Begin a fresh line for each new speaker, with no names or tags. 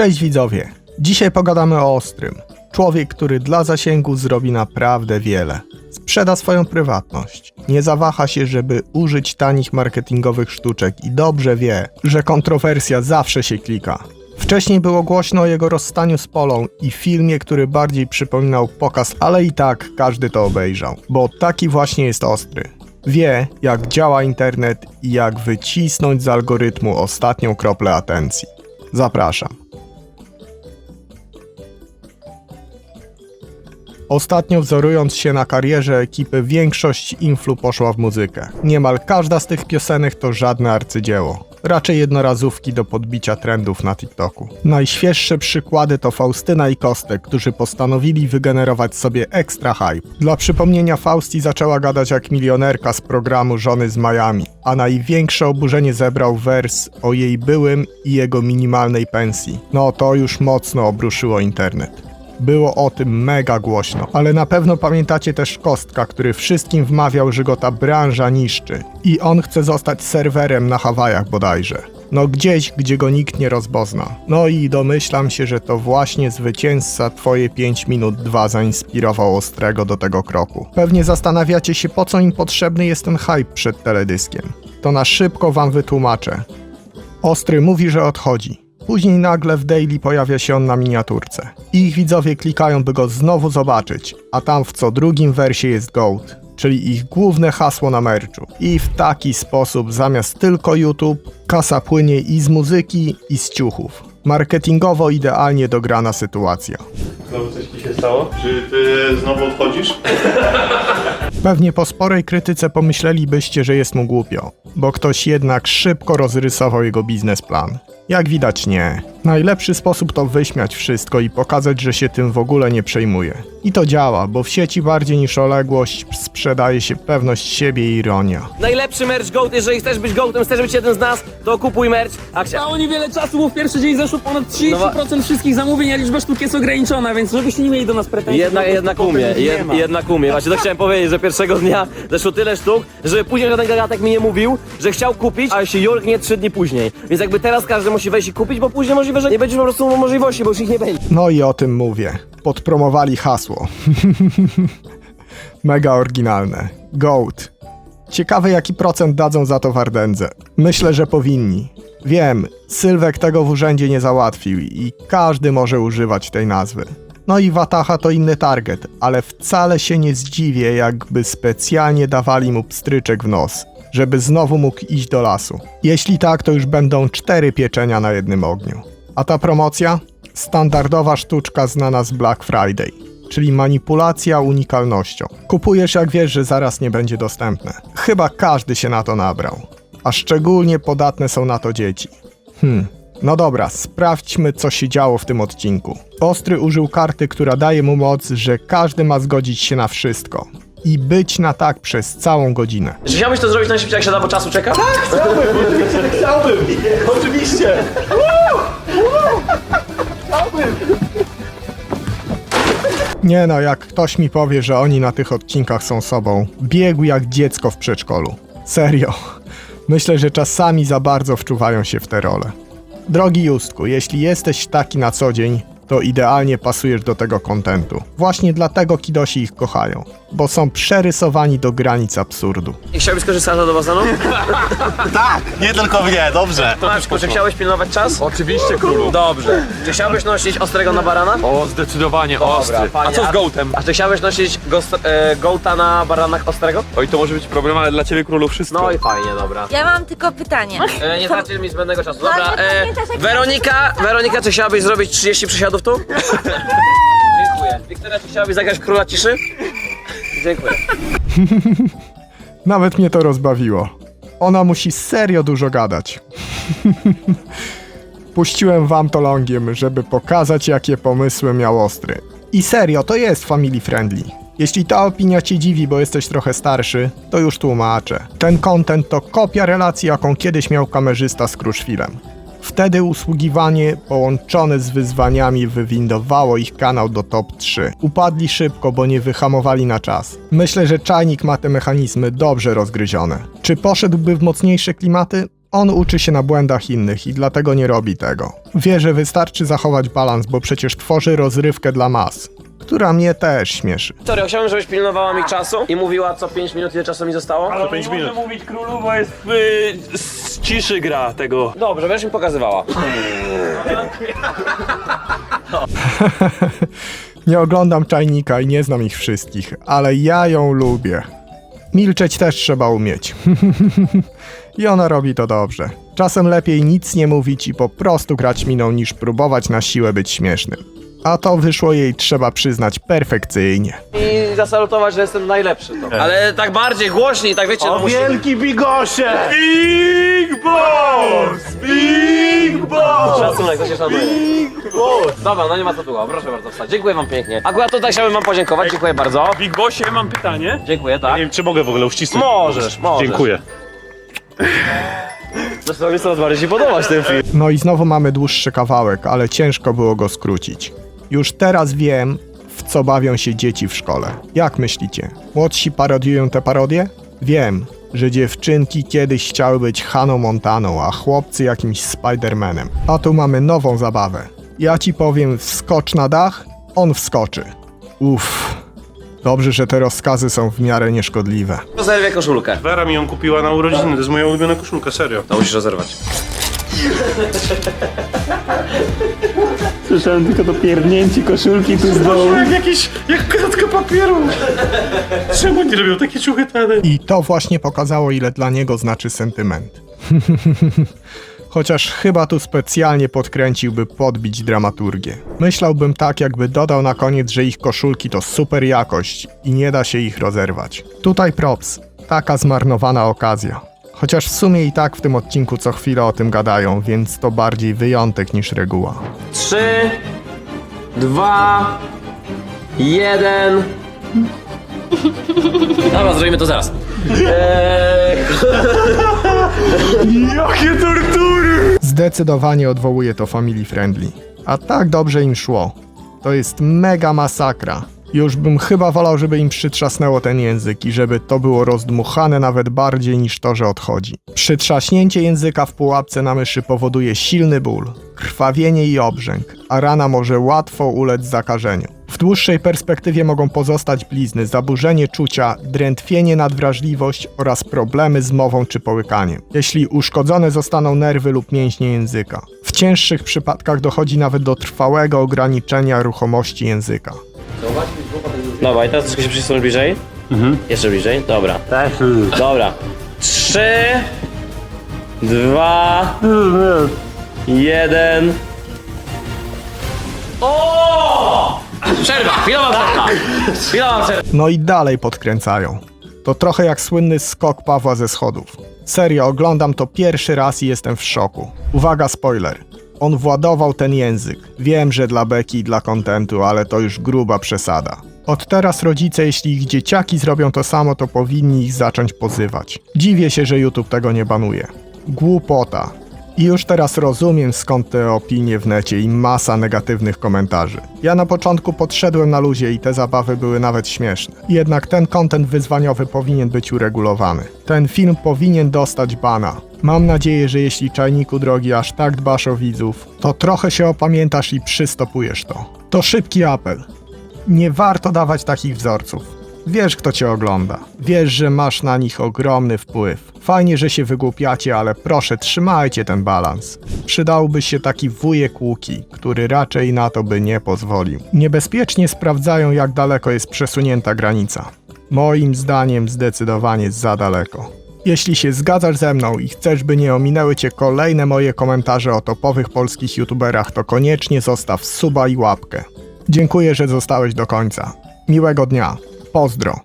Cześć widzowie! Dzisiaj pogadamy o Ostrym. Człowiek, który dla zasięgu zrobi naprawdę wiele. Sprzeda swoją prywatność. Nie zawaha się, żeby użyć tanich marketingowych sztuczek i dobrze wie, że kontrowersja zawsze się klika. Wcześniej było głośno o jego rozstaniu z Polą i filmie, który bardziej przypominał pokaz, ale i tak każdy to obejrzał, bo taki właśnie jest Ostry. Wie, jak działa internet i jak wycisnąć z algorytmu ostatnią kroplę atencji. Zapraszam. Ostatnio wzorując się na karierze ekipy, większość influ poszła w muzykę. Niemal każda z tych piosenek to żadne arcydzieło. Raczej jednorazówki do podbicia trendów na TikToku. Najświeższe przykłady to Faustyna i Kostek, którzy postanowili wygenerować sobie ekstra hype. Dla przypomnienia Fausti zaczęła gadać jak milionerka z programu Żony z Miami, a największe oburzenie zebrał wers o jej byłym i jego minimalnej pensji. No to już mocno obruszyło internet. Było o tym mega głośno, ale na pewno pamiętacie też Kostka, który wszystkim wmawiał, że go ta branża niszczy i on chce zostać serwerem na Hawajach bodajże. No gdzieś, gdzie go nikt nie rozpozna. No i domyślam się, że to właśnie zwycięzca Twoje 5 minut 2 zainspirował Ostrego do tego kroku. Pewnie zastanawiacie się, po co im potrzebny jest ten hype przed teledyskiem. To na szybko Wam wytłumaczę. Ostry mówi, że odchodzi. Później nagle w Daily pojawia się on na miniaturce. Ich widzowie klikają, by go znowu zobaczyć, a tam w co drugim wersie jest GOAT, czyli ich główne hasło na merczu. I w taki sposób zamiast tylko YouTube, kasa płynie i z muzyki, i z ciuchów. Marketingowo idealnie dograna sytuacja.
Znowu coś ci się stało? Czy ty znowu odchodzisz?
Pewnie po sporej krytyce pomyślelibyście, że jest mu głupio, bo ktoś jednak szybko rozrysował jego biznesplan. Jak widać nie. Najlepszy sposób to wyśmiać wszystko i pokazać, że się tym w ogóle nie przejmuje. I to działa, bo w sieci bardziej niż oległość sprzedaje się pewność siebie i ironia.
Najlepszy merch GOAT, jeżeli chcesz być GOATem, chcesz być jeden z nas, to kupuj merch. Akcja.
Mało niewiele czasu, bo w pierwszy dzień zeszło ponad 30%
No
wszystkich zamówień, a liczba sztuk jest ograniczona, więc żebyście nie mieli do nas pretensji.
Jednak,
to
jednak
potem
umie,
nie
jed,
ma.
jednak umie. Właśnie to chciałem powiedzieć, że pierwszego dnia zeszło tyle sztuk, że później żaden gagatek mi nie mówił, że chciał kupić, a się jorknie trzy dni później. Więc jakby teraz każdy musi wejść i kupić, bo później możliwe, że nie będzie po prostu możliwości, bo już ich nie będzie.
No i o tym mówię. Podpromowali hasło. Mega oryginalne. Goat. Ciekawe jaki procent dadzą za to w Ardendze. Myślę, że powinni. Wiem, Sylwek tego w urzędzie nie załatwił i każdy może używać tej nazwy. No i Wataha to inny target, ale wcale się nie zdziwię, jakby specjalnie dawali mu pstryczek w nos, żeby znowu mógł iść do lasu. Jeśli tak, to już będą cztery pieczenia na jednym ogniu. A ta promocja? Standardowa sztuczka znana z Black Friday, czyli manipulacja unikalnością. Kupujesz jak wiesz, że zaraz nie będzie dostępne. Chyba każdy się na to nabrał. A szczególnie podatne są na to dzieci. Hmm. No dobra, sprawdźmy co się działo w tym odcinku. Ostry użył karty, która daje mu moc, że każdy ma zgodzić się na wszystko. I być na tak przez całą godzinę.
Czy chciałbyś to zrobić najszybciej, jak się da, bo czasu czeka?
Chciałbym! Oczywiście!
Nie no, jak ktoś mi powie, że oni na tych odcinkach są sobą, biegł jak dziecko w przedszkolu. Serio. Myślę, że czasami za bardzo wczuwają się w te role. Drogi Justku, jeśli jesteś taki na co dzień, to idealnie pasujesz do tego kontentu. Właśnie dlatego kidosi ich kochają, bo są przerysowani do granic absurdu.
I chciałbyś skorzystać do basenu?
Tak! Nie tylko mnie, dobrze!
Tomaszku, czy chciałbyś pilnować czas?
Oczywiście królu.
Dobrze. Czy chciałbyś nosić ostrego na barana?
O, zdecydowanie ostry. A co z gołtem?
A czy chciałbyś nosić gost, e, gołta na baranach ostrego?
Oj, to może być problem, ale dla ciebie królu wszystko.
No i fajnie, dobra.
Ja mam tylko pytanie.
E, nie traćcie mi zbędnego czasu. Dobra,
ale
e,
pamiętasz, jak
Weronika, Weronika, czy chciałabyś zrobić 30 przysiadów Dziękuję. Wiktoria, czy chciałabyś zagrać króla ciszy? Dziękuję.
Nawet mnie to rozbawiło. Ona musi serio dużo gadać. Puściłem wam to longiem, żeby pokazać, jakie pomysły miał ostry. I serio, to jest family friendly. Jeśli ta opinia cię dziwi, bo jesteś trochę starszy, to już tłumaczę. Ten content to kopia relacji, jaką kiedyś miał kamerzysta z Kruszwilem. Wtedy usługiwanie połączone z wyzwaniami wywindowało ich kanał do top 3. Upadli szybko, bo nie wyhamowali na czas. Myślę, że czajnik ma te mechanizmy dobrze rozgryzione. Czy poszedłby w mocniejsze klimaty? On uczy się na błędach innych i dlatego nie robi tego. Wie, że wystarczy zachować balans, bo przecież tworzy rozrywkę dla mas, która mnie też śmieszy.
Wiktorio, chciałbym, żebyś pilnowała mi czasu i mówiła co 5 minut, ile czasu mi zostało.
Ale
pięć
nie może
minut.
mówić królu, bo jest y, ciszy gra tego.
Dobrze, będziesz mi pokazywała.
Nie oglądam czajnika i nie znam ich wszystkich, ale ja ją lubię. Milczeć też trzeba umieć. I ona robi to dobrze. Czasem lepiej nic nie mówić i po prostu grać miną niż próbować na siłę być śmiesznym. A to wyszło jej, trzeba przyznać, perfekcyjnie.
I zasalutować, że jestem najlepszy. To. Ale tak bardziej, głośniej, tak wiecie, no musi...
Wielki bigosie! Big Boss! Big Boss!
Szacunek, to się szanuje. Dobra, no nie ma co długo, proszę bardzo wstać. Dziękuję wam pięknie. Akurat tutaj chciałbym wam podziękować, dziękuję bardzo.
Big Bossie, mam pytanie.
Dziękuję, tak?
Nie wiem, czy mogę w ogóle uścisnąć.
Możesz, możesz.
Dziękuję.
Zresztą mi coraz bardziej się podobać ten film.
No i znowu mamy dłuższy kawałek, ale ciężko było go skrócić. Już teraz wiem, w co bawią się dzieci w szkole. Jak myślicie? Młodsi parodiują te parodie? Wiem, że dziewczynki kiedyś chciały być Haną Montaną, a chłopcy jakimś Spidermanem. A tu mamy nową zabawę. Ja ci powiem, wskocz na dach, on wskoczy. Uff. Dobrze, że te rozkazy są w miarę nieszkodliwe.
Zerwię koszulkę.
Wera mi ją kupiła na urodziny, to jest moja ulubiona koszulka, serio.
To musisz rozerwać.
Słyszałem tylko to pierdnięcie koszulki tu z dołu.
Jak jakiś, jak kratka papieru. Czemu nie robią takie ciuchy tany?
I to właśnie pokazało, ile dla niego znaczy sentyment. Chociaż chyba tu specjalnie podkręciłby podbić dramaturgię. Myślałbym tak, jakby dodał na koniec, że ich koszulki to super jakość i nie da się ich rozerwać. Tutaj props. Taka zmarnowana okazja. Chociaż w sumie i tak w tym odcinku co chwilę o tym gadają, więc to bardziej wyjątek niż reguła.
Trzy, dwa, jeden. Dobra, zrobimy to zaraz. Eee,
Jakie tortury!
Zdecydowanie odwołuje to family friendly. A tak dobrze im szło. To jest mega masakra. Już bym chyba wolał, żeby im przytrzasnęło ten język i żeby to było rozdmuchane nawet bardziej niż to, że odchodzi. Przytrzaśnięcie języka w pułapce na myszy powoduje silny ból, krwawienie i obrzęk, a rana może łatwo ulec zakażeniu. W dłuższej perspektywie mogą pozostać blizny, zaburzenie czucia, drętwienie nadwrażliwość oraz problemy z mową czy połykaniem, jeśli uszkodzone zostaną nerwy lub mięśnie języka. W cięższych przypadkach dochodzi nawet do trwałego ograniczenia ruchomości języka.
Dobra, i teraz troszkę się przysunąć bliżej. Jeszcze bliżej, dobra. Dobra. Trzy, dwa, jeden. O! Przerwa, chwilowa przerwa. Chwilowa przerwa.
No i dalej podkręcają. To trochę jak słynny skok Pawła ze schodów. Serio, oglądam to pierwszy raz i jestem w szoku. Uwaga, spoiler. On władował ten język. Wiem, że dla beki i dla kontentu, ale to już gruba przesada. Od teraz rodzice, jeśli ich dzieciaki zrobią to samo, to powinni ich zacząć pozywać. Dziwię się, że YouTube tego nie banuje. Głupota. I już teraz rozumiem skąd te opinie w necie i masa negatywnych komentarzy. Ja na początku podszedłem na luzie i te zabawy były nawet śmieszne. Jednak ten kontent wyzwaniowy powinien być uregulowany. Ten film powinien dostać bana. Mam nadzieję, że jeśli czajniku drogi aż tak dbasz o widzów, to trochę się opamiętasz i przystopujesz to. To szybki apel. Nie warto dawać takich wzorców. Wiesz, kto cię ogląda. Wiesz, że masz na nich ogromny wpływ. Fajnie, że się wygłupiacie, ale proszę, trzymajcie ten balans. Przydałby się taki wujek Łuki, który raczej na to by nie pozwolił. Niebezpiecznie sprawdzają, jak daleko jest przesunięta granica. Moim zdaniem zdecydowanie za daleko. Jeśli się zgadzasz ze mną i chcesz, by nie ominęły cię kolejne moje komentarze o topowych polskich youtuberach, to koniecznie zostaw suba i łapkę. Dziękuję, że zostałeś do końca. Miłego dnia. Pozdro.